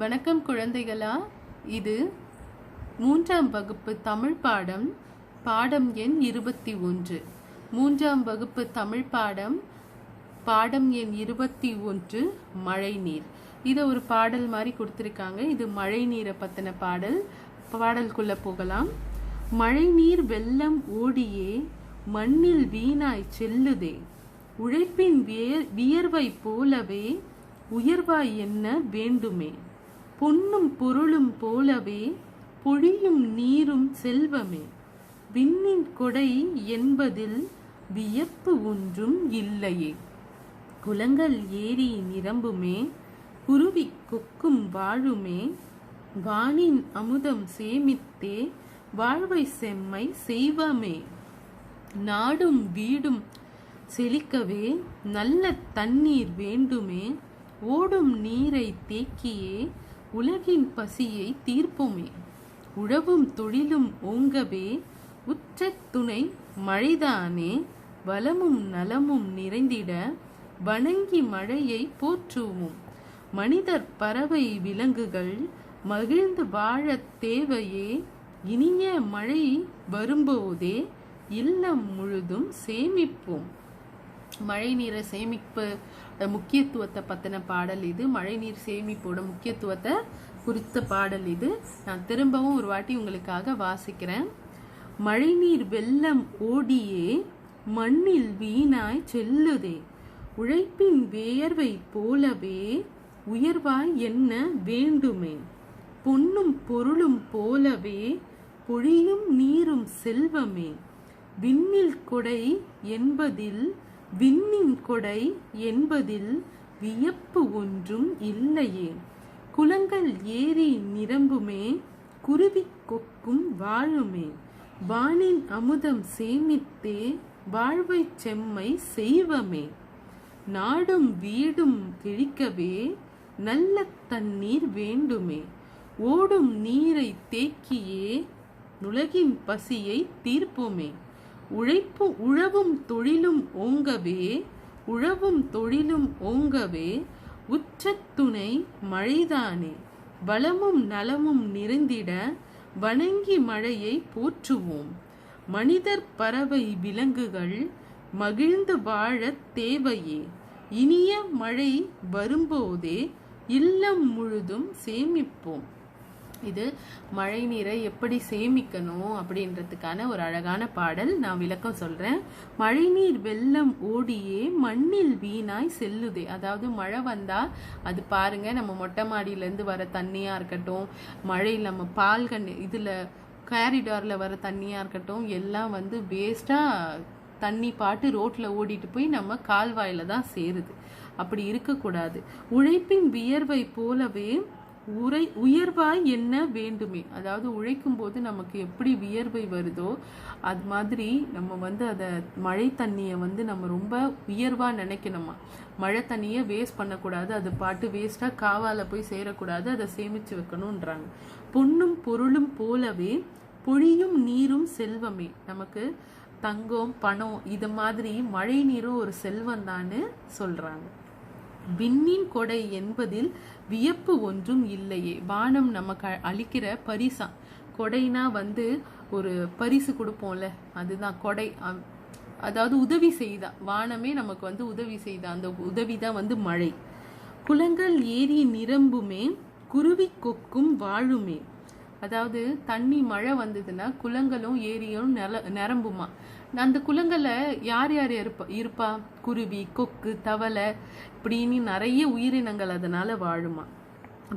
வணக்கம் குழந்தைகளா. இது மூன்றாம் வகுப்பு தமிழ் பாடம் பாடம் எண் இருபத்தி ஒன்று. மூன்றாம் வகுப்பு தமிழ் பாடம் பாடம் எண் இருபத்தி ஒன்று மழைநீர். இதை ஒரு பாடல் மாதிரி கொடுத்துருக்காங்க. இது மழை நீரை பற்றின பாடல். பாடலுக்குள்ளே போகலாம். மழைநீர் வெள்ளம் ஓடியே மண்ணில் வீணாய் செல்லுதே. உழைப்பின் வியர் வியர்வை போலவே உயர்வாய் என்ன வேண்டுமே. பொன்னும் பொருளும் போலவே பொழியும் நீரும் செல்வமே. விண்ணின் கொடை என்பதில் வியப்பு ஒன்றும் இல்லையே. குளங்கள் ஏரி நிரம்புமே குருவி கொக்கும் வாழுமே. வானின் அமுதம் சேமித்தே வாழ்வை செம்மை செய்வமே. நாடும் வீடும் செழிக்கவே நல்ல தண்ணீர் வேண்டுமே. ஓடும் நீரை தேக்கியே உலகின் பசியை தீர்ப்போமே. உழவும் தொழிலும் ஓங்கவே உற்ற துணை மழைதானே. வளமும் நலமும் நிறைந்திட வணங்கி மழையை போற்றுவோம். மனிதர் பறவை விலங்குகள் மகிழ்ந்து வாழத் தேவையே. இனிய மழை வரும்போதே இல்லம் முழுதும் சேமிப்போம். மழை நீரை சேமிப்பு முக்கியத்துவத்தை பற்றின பாடல் இது. மழைநீர் சேமிப்போட முக்கியத்துவத்தை குறித்த பாடல் இது. நான் திரும்பவும் ஒரு வாட்டி உங்களுக்காக வாசிக்கிறேன். மழைநீர் வெள்ளம் ஓடியே மண்ணில் வீணாய் செல்லுதே. உழைப்பின் வேர்வை போலவே உயர்வாய் என்ன வேண்டுமே. பொன்னும் பொருளும் போலவே பொழியும் நீரும் செல்வமே. விண்ணில் கொடை என்பதில் விண்ணின் கொடை என்பதில் வியப்பு ஒன்றும் இல்லையே. குளங்கள் ஏரி நிரம்புமே குருவி கொக்கும் வாழுமே. வானின் அமுதம் சேமித்தே வாழ்வை செம்மை செய்வமே. நாடும் வீடும் கிழிக்கவே நல்ல தண்ணீர் வேண்டுமே. ஓடும் நீரை தேக்கியே உலகின் பசியை தீர்ப்போமே. உழைப்பு உழவும் தொழிலும் ஓங்கவே உழவும் தொழிலும் ஓங்கவே உற்ற துணை மழைதானே. வளமும் நலமும் நிறைந்திட வணங்கி மழையை போற்றுவோம். மனிதர் பறவை விலங்குகள் மகிழ்ந்து வாழத் தேவையே. இனிய மழை வரும்போதே இல்லம் முழுதும் சேமிப்போம். இது மழை நீரை எப்படி சேமிக்கணும் அப்படின்றதுக்கான ஒரு அழகான பாடல் நான் விளக்கம் சொல்றேன். மழைநீர் வெள்ளம் ஓடியே மண்ணில் வீணாய் செல்லுதே. அதாவது மழை வந்தா அது பாருங்க நம்ம மொட்டை மாடியில இருந்து வர தண்ணியா இருக்கட்டும் மழையில் நம்ம பால் கண்ணு இதுல கேரிடாரில் வர தண்ணியாக இருக்கட்டும் எல்லாம் வந்து வேஸ்ட்டாக தண்ணி பாட்டு ரோட்டில் ஓடிட்டு போய் நம்ம கால்வாயில் தான் சேருது. அப்படி இருக்கக்கூடாது. உழைப்பின் வியர்வை போலவே உரை உயர்வாய் என்ன வேண்டுமே. அதாவது உழைக்கும் போது நமக்கு எப்படி வியர்வை வருதோ அது மாதிரி நம்ம வந்து அதை மழை தண்ணியை வந்து நம்ம ரொம்ப உயர்வாக நினைக்கணுமா? மழை தண்ணியை வேஸ்ட் பண்ணக்கூடாது அது பாட்டு வேஸ்ட்டாக காவால போய் சேரக்கூடாது அதை சேமித்து வைக்கணுன்றாங்க பொண்ணும் பொருளும் போலவே பொழியும் நீரும் செல்வமே. நமக்கு தங்கம் பணம் இது மாதிரி மழை நீரும் ஒரு செல்வம் தான்னு சொல்கிறாங்க விண்ணின் கொடை என்பதில் வியப்பு ஒன்றும் இல்லையே. வானம் நமக்கு அளிக்கிற பரிசா. கொடைனா வந்து ஒரு பரிசு கொடுப்போம்ல. அதுதான் கொடை. அதாவது உதவி செய்தா. வானமே நமக்கு வந்து உதவி செய்தா. அந்த உதவி தான் வந்து மழை. குளங்கள் ஏரி நிரம்புமே குருவி கொக்கும் வாழுமே. அதாவது தண்ணி மழை வந்ததுன்னா குளங்களும் ஏரியும் நில நிரம்புமா? அந்த குளங்களை யார் யார் இருப்பா இருப்பா? குருவி கொக்கு தவளை இப்படின்னு நிறைய உயிரினங்கள் அதனால வாழுமா.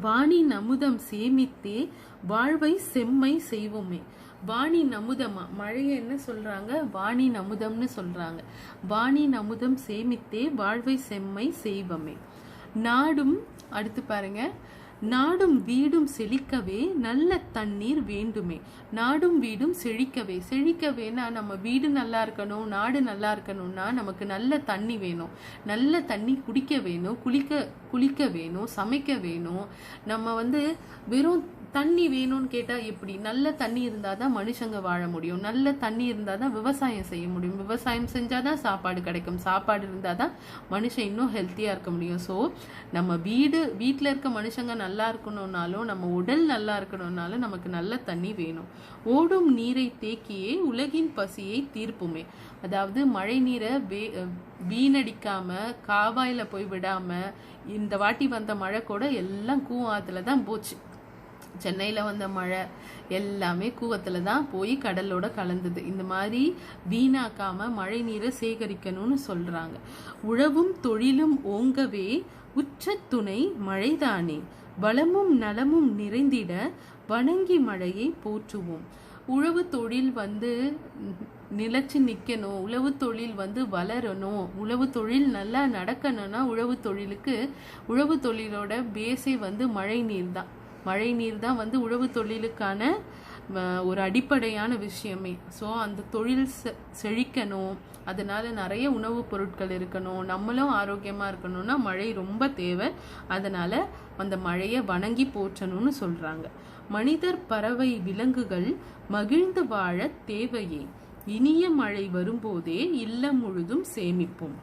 வாணி அமுதம் சேமித்தே வாழ்வை செம்மை செய்வோமே. வாணி நமுதமா? மழையை என்ன சொல்றாங்க? வாணி நமுதம்னு சொல்றாங்க. வாணி நமுதம் சேமித்தே வாழ்வை செம்மை செய்வமே. நாடும் அடுத்து பாருங்க நாடும் வீடும் செழிக்கவே நல்ல தண்ணீர் வேண்டுமே. நாடும் வீடும் செழிக்கவே. செழிக்கவேனா நம்ம வீடு நல்லா இருக்கணும் நாடு நல்லா இருக்கணும்னா நமக்கு நல்ல தண்ணி வேணும். நல்ல தண்ணி குடிக்க வேணும் குளிக்க குளிக்க வேணும் சமைக்க வேணும். நம்ம வந்து வெறும் தண்ணி வேணும்னு கேட்டால் எப்படி? நல்ல தண்ணி இருந்தால் தான் மனுஷங்க வாழ முடியும். நல்ல தண்ணி இருந்தால் தான் விவசாயம் செய்ய முடியும். விவசாயம் செஞ்சால் தான் சாப்பாடு கிடைக்கும். சாப்பாடு இருந்தால் தான் மனுஷன் இன்னும் ஹெல்த்தியாக இருக்க முடியும். ஸோ நம்ம வீடு வீட்டில் இருக்க மனுஷங்க நல்லா இருக்கணும்னாலும் நம்ம உடல் நல்லா இருக்கணும்னாலும் நமக்கு நல்ல தண்ணி வேணும். ஓடும் நீரை தேக்கியே உலகின் பசியை தீர்ப்புமே. அதாவது மழை நீரை வே வீணடிக்காம காவாயில் போய் விடாமல் இந்த வாட்டி வந்த மழை கூட எல்லாம் கூவாத்தில் தான் போச்சு. சென்னையில் வந்த மழை எல்லாமே கூவத்தில் தான் போய் கடலோட கலந்தது. இந்த மாதிரி வீணாக்காமல் மழை நீரை சேகரிக்கணும்னு சொல்கிறாங்க உழவும் தொழிலும் ஓங்கவே உச்ச துணை மழைதானே. வளமும் நலமும் நிறைந்திட வணங்கி மழையை போற்றுவோம். உழவு தொழில் வந்து நிலச்சி நிற்கணும் உழவு தொழில் வந்து வளரணும். உழவு தொழில் நல்லா நடக்கணும்னா உழவு தொழிலுக்கு உழவு தொழிலோட பேஸே வந்து மழை நீர் தான். மழை நீர் தான் வந்து உழவு தொழிலுக்கான ஒரு அடிப்படையான விஷயமே. ஸோ அந்த தொழில் செழிக்கணும். அதனால நிறைய உணவுப் பொருட்கள் இருக்கணும். நம்மளும் ஆரோக்கியமாக இருக்கணும்னா மழை ரொம்ப தேவை. அதனால அந்த மழையை வணங்கி போற்றணும்னு சொல்றாங்க. மனிதர் பறவை விலங்குகள் மகிழ்ந்து வாழ தேவையே. இனிய மழை வரும்போதே இல்லம் முழுதும் சேமிப்போம்.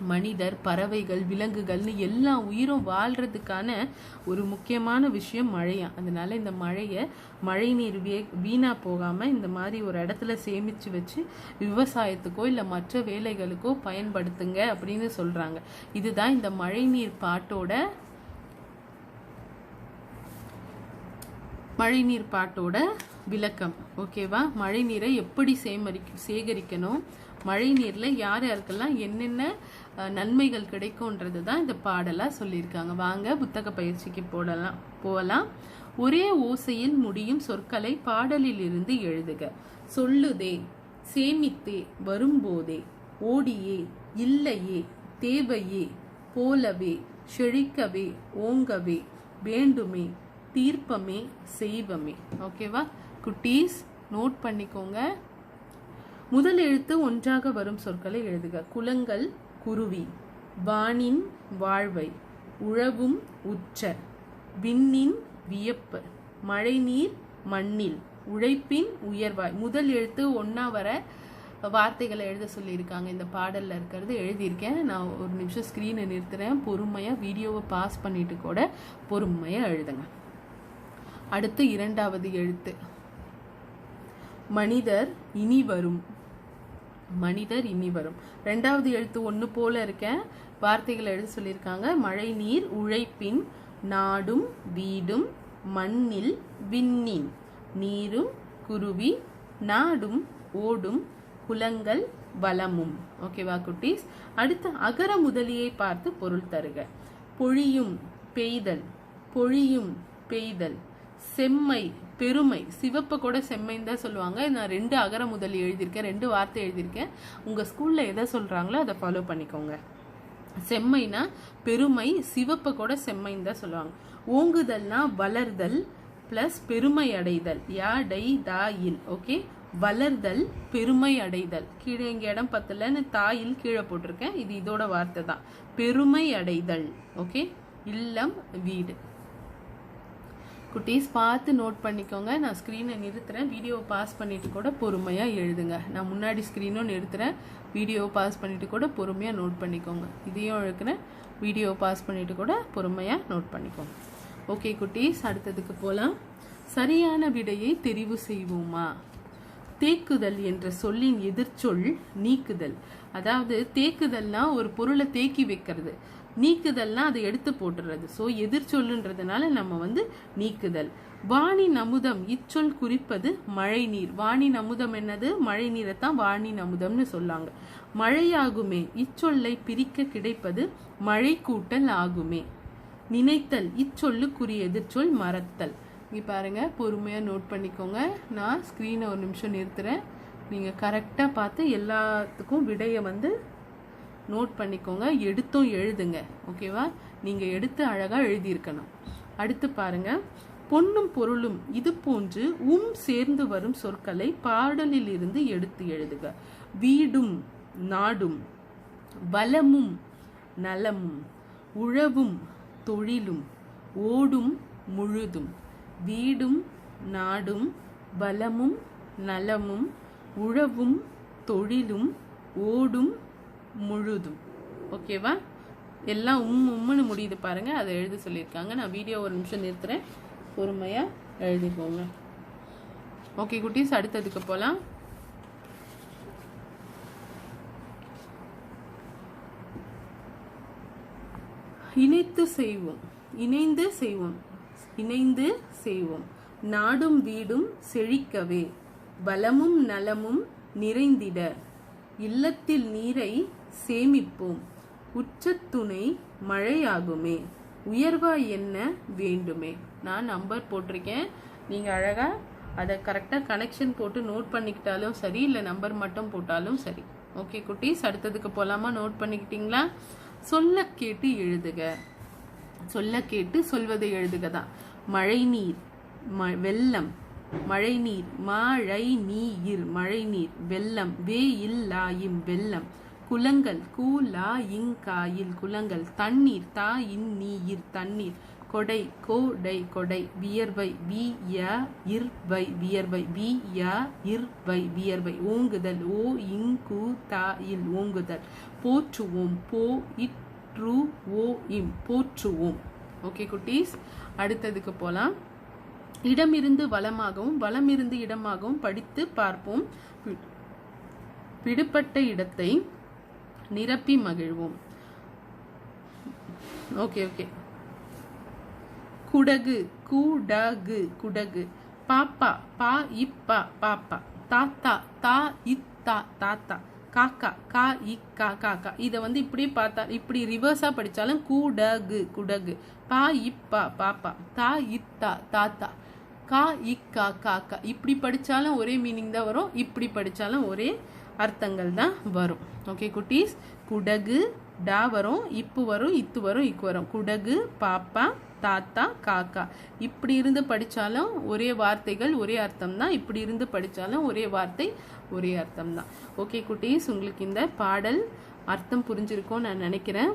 மனிதர் பறவைகள் விலங்குகள்னு எல்லா உயிரும் வாழ்றதுக்கான ஒரு முக்கியமான விஷயம் மழையா. அதனால இந்த மழையை மழை நீர் வே வீணா போகாம இந்த மாதிரி ஒரு இடத்துல சேமிச்சு வச்சு விவசாயத்துக்கோ இல்லை மற்ற வேலைகளுக்கோ பயன்படுத்துங்க அப்படின்னு சொல்றாங்க. இதுதான் இந்த மழை நீர் பாட்டோட மழைநீர் பாட்டோட விளக்கம். ஓகேவா மழை நீரை எப்படி சேமரி சேகரிக்கணும்? மழை நீரில் யார் யாருக்கெல்லாம் என்னென்ன நன்மைகள் கிடைக்கும்ன்றது தான் இந்த பாடலாக சொல்லியிருக்காங்க. வாங்க புத்தக பயிற்சிக்கு போடலாம் போகலாம் ஒரே ஓசையில் முடியும் சொற்களை பாடலில் இருந்து எழுதுக. சொல்லுதே சேமித்தே வரும்போதே ஓடியே இல்லையே தேவையே போலவே செழிக்கவே ஓங்கவே வேண்டுமே தீர்ப்பமே செய்வமே. ஓகேவா? குட்டீஸ் நோட் பண்ணிக்கோங்க. முதல் எழுத்து ஒன்றாக வரும் சொற்களை எழுதுக. குலங்கள் குருவி. வானின் வாழ்வை. உழவும் உச்ச விண்ணின் வியப்பு. மழைநீர் மண்ணில். உழைப்பின் உயர்வாய். முதல் எழுத்து ஒன்றா வர வார்த்தைகளை எழுத சொல்லியிருக்காங்க. இந்த பாடலில் இருக்கிறது எழுதியிருக்கேன். நான் ஒரு நிமிஷம் ஸ்க்ரீனை நிறுத்துறேன். பொறுமையாக வீடியோவை பாஸ் பண்ணிட்டு கூட பொறுமையாக எழுதுங்க. அடுத்து இரண்டாவது எழுத்து. மனிதர் இனி வரும். மனிதர் இனி வரும். ரெண்டாவது எழுத்து ஒன்று போல இருக்க வார்த்தைகளை எழுத சொல்லியிருக்காங்க. மழை நீர் உழைப்பின் நாடும் வீடும் மண்ணில் விண்ணின். நீரும் குருவி நாடும் ஓடும் குலங்கள் வளமும். ஓகேவா குட்டீஸ்? அடுத்து அகர முதலியை பார்த்து பொருள் தருக. பொழியும் பெய்தல். பொழியும் பெய்தல். செம்மை பெருமை. சிவப்பை கூட செம்மைன்னு தான் சொல்லுவாங்க. நான் ரெண்டு அகர முதல் எழுதியிருக்கேன் ரெண்டு வார்த்தை எழுதியிருக்கேன். உங்கள் ஸ்கூலில் எதை சொல்கிறாங்களோ அதை ஃபாலோ பண்ணிக்கோங்க. செம்மைனா பெருமை சிவப்பை கூட செம்மைன்னு தான் சொல்லுவாங்க. ஓங்குதல்னா வளர்தல் ப்ளஸ் பெருமை அடைதல். யா டை தா இல். ஓகே வளர்தல் பெருமை அடைதல். கீழே எங்கள் இடம் பத்தலன்னு தாயில் கீழே போட்டிருக்கேன். இது இதோட வார்த்தை தான். பெருமை அடைதல். ஓகே இல்லம் வீடு. குட்டீஸ் பார்த்து நோட் பண்ணிக்கோங்க. நான் ஸ்க்ரீனை நிறுத்துறேன். வீடியோவை பாஸ் பண்ணிட்டு கூட பொறுமையாக எழுதுங்க. நான் முன்னாடி ஸ்க்ரீனும் நிறுத்துறேன். வீடியோவை பாஸ் பண்ணிட்டு கூட பொறுமையாக நோட் பண்ணிக்கோங்க. இதையும் எழுக்கிறேன் வீடியோவை பாஸ் பண்ணிட்டு கூட பொறுமையாக நோட் பண்ணிக்கோங்க. ஓகே குட்டீஸ் அடுத்ததுக்கு போகலாம் சரியான விடையை தெரிவு செய்வோமா? தேக்குதல் என்ற சொல்லின் எதிர்ச்சொல் நீக்குதல். அதாவது தேக்குதல்னா ஒரு பொருளை தேக்கி வைக்கிறது. நீக்குதல்னா அதை எடுத்து போட்டுறது. ஸோ எதிர்ச்சொல்லுன்றதுனால நம்ம வந்து நீக்குதல். வாணி நமுதம் இச்சொல் குறிப்பது மழை நீர் வாணி நமுதம் என்னது? மழை நீரை தான் வாணி நமுதம்னு சொல்லாங்க. மழையாகுமே இச்சொல்லை பிரிக்க கிடைப்பது மழை கூட்டல் ஆகுமே. நினைத்தல் இச்சொல்லுக்குரிய எதிர்ச்சொல் மறத்தல். இங்கே பாருங்க பொறுமையாக நோட் பண்ணிக்கோங்க. நான் ஸ்க்ரீனை ஒரு நிமிஷம் நிறுத்துறேன். நீங்கள் கரெக்டாக பார்த்து எல்லாத்துக்கும் விடையை வந்து நோட் பண்ணிக்கோங்க. எடுத்தும் எழுதுங்க. ஓகேவா நீங்கள் எடுத்து அழகாக எழுதியிருக்கணும். அடுத்து பாருங்க. பொன்னும் பொருளும் இது போன்று உம் சேர்ந்து வரும் சொற்களை பாடலில் இருந்து எடுத்து எழுதுக. வீடும் நாடும் வளமும் நலமும் உழவும் தொழிலும் ஓடும் முழுதும் வீடும் நாடும் வளமும் நலமும் உழவும் தொழிலும் ஓடும் முழுதும். ஓகேவா? எல்லாம் உம் உம்முன்னு முடியுது பாருங்க. அதை எழுத சொல்லியிருக்காங்க. நான் வீடியோ ஒரு நிமிஷம் நிறுத்துறேன். பொறுமையா எழுதிக்கோங்க. ஓகே குட்டீஸ் அடுத்ததுக்கு போகலாம் இணைத்து செய்வோம். இணைந்து செய்வோம். இணைந்து செய்வோம். நாடும் வீடும் செழிக்கவே. வளமும் நலமும் நிறைந்திட. இல்லத்தில் நீரை சேமிப்போம். உச்சத்துணை மழையாகுமே. உயர்வாய் என்ன வேண்டுமே. நான் நம்பர் போட்டிருக்கேன். நீங்கள் அழகாக அதை கரெக்டாக கனெக்ஷன் போட்டு நோட் பண்ணிக்கிட்டாலும் சரி இல்லை நம்பர் மட்டும் போட்டாலும் சரி. ஓகே குட்டீஸ் அடுத்ததுக்கு போகலாமா நோட் பண்ணிக்கிட்டீங்களா? சொல்ல கேட்டு எழுதுக. சொல்ல கேட்டு சொல்வதை எழுதுக தான். மழை நீர் ம வெள்ளம். மழை நீர் மழை நீர் மழை நீர் வெள்ளம். வே இல்லாயும் வெள்ளம். குளங்கள் கூலா இங்காயில் குளங்கள் தண்ணீர் தா இன் நீர் தண்ணீர். கொடை கோடை கொடை வியர்வை வி ய இர்வை வியர்வை வி ய இர்வை வியர்வை. ஓங்குதல் ஓ இங்கு தா இல் ஓங்குதல். போற்றுவோம் போ இற்று ஓ இம். போற்றுவோம். ஓகே குட்டீஸ். அடுத்ததுக்கு போலாம். இடமிருந்து வளமாகவும் வளமிருந்து இடமாகவும் படித்து பார்ப்போம். விடுபட்ட இடத்தை நிரப்பி மகிழ்வோம். ஓகே ஓகே குடகு குடகு குடகு. பாப்பா பா இப்பா பாப்பா. தாத்தா தா இத்தா தாத்தா. காக்கா கா இ கா காக்கா. இதை வந்து இப்படியே பார்த்தா இப்படி ரிவர்ஸா படிச்சாலும் கூடகு குடகு. பா இப்பா பாப்பா. தா இத்தா தாத்தா. கா இ கா காக்கா. இப்படி படிச்சாலும் ஒரே மீனிங் தான் வரும். இப்படி படிச்சாலும் ஒரே அர்த்தங்கள் தான் வரும். ஓகே குட்டீஸ்? குடகு டா வரும் இப்பு வரும் இத்து வரும் இக்கு வரும். குடகு பாப்பா தாத்தா காக்கா. இப்படி இருந்து படித்தாலும் ஒரே வார்த்தைகள் ஒரே அர்த்தம் தான். இப்படி இருந்து படித்தாலும் ஒரே வார்த்தை ஒரே அர்த்தம் தான். ஓகே குட்டீஸ் உங்களுக்கு இந்த பாடல் அர்த்தம் புரிஞ்சிருக்கும்னு நான் நினைக்கிறேன்.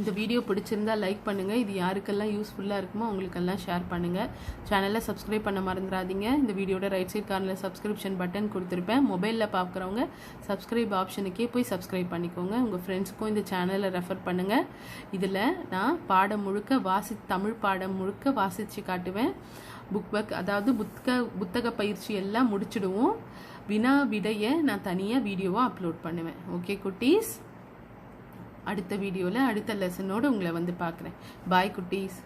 இந்த வீடியோ பிடிச்சிருந்தா லைக் பண்ணுங்கள் இது யாருக்கெல்லாம் யூஸ்ஃபுல்லாக இருக்குமோ அவங்களுக்கெல்லாம் ஷேர் பண்ணுங்கள் சேனலை சப்ஸ்கிரைப் பண்ண மறந்துடாதீங்க. இந்த வீடியோட ரைட் சைட் கார்னில் சப்ஸ்கிரிப்ஷன் பட்டன் கொடுத்துருப்பேன். மொபைலில் பார்க்குறவங்க சப்ஸ்கிரைப் ஆப்ஷனுக்கே போய் சப்ஸ்கிரைப் பண்ணிக்கோங்க. உங்கள் ஃப்ரெண்ட்ஸுக்கும் இந்த சேனலை ரெஃபர் பண்ணுங்கள் இதில் நான் பாடம் முழுக்க வாசி தமிழ் பாடம் முழுக்க வாசித்து காட்டுவேன். புக் பக் அதாவது புத்தக புத்தக பயிற்சி எல்லாம் முடிச்சிடுவோம். வினா விடையை நான் தனியாக வீடியோவாக அப்லோட் பண்ணுவேன். ஓகே குட்டீஸ்? அடுத்த வீடியோவில் அடுத்த லெசனோடு உங்களை வந்து பார்க்குறேன். பாய் குட்டீஸ்.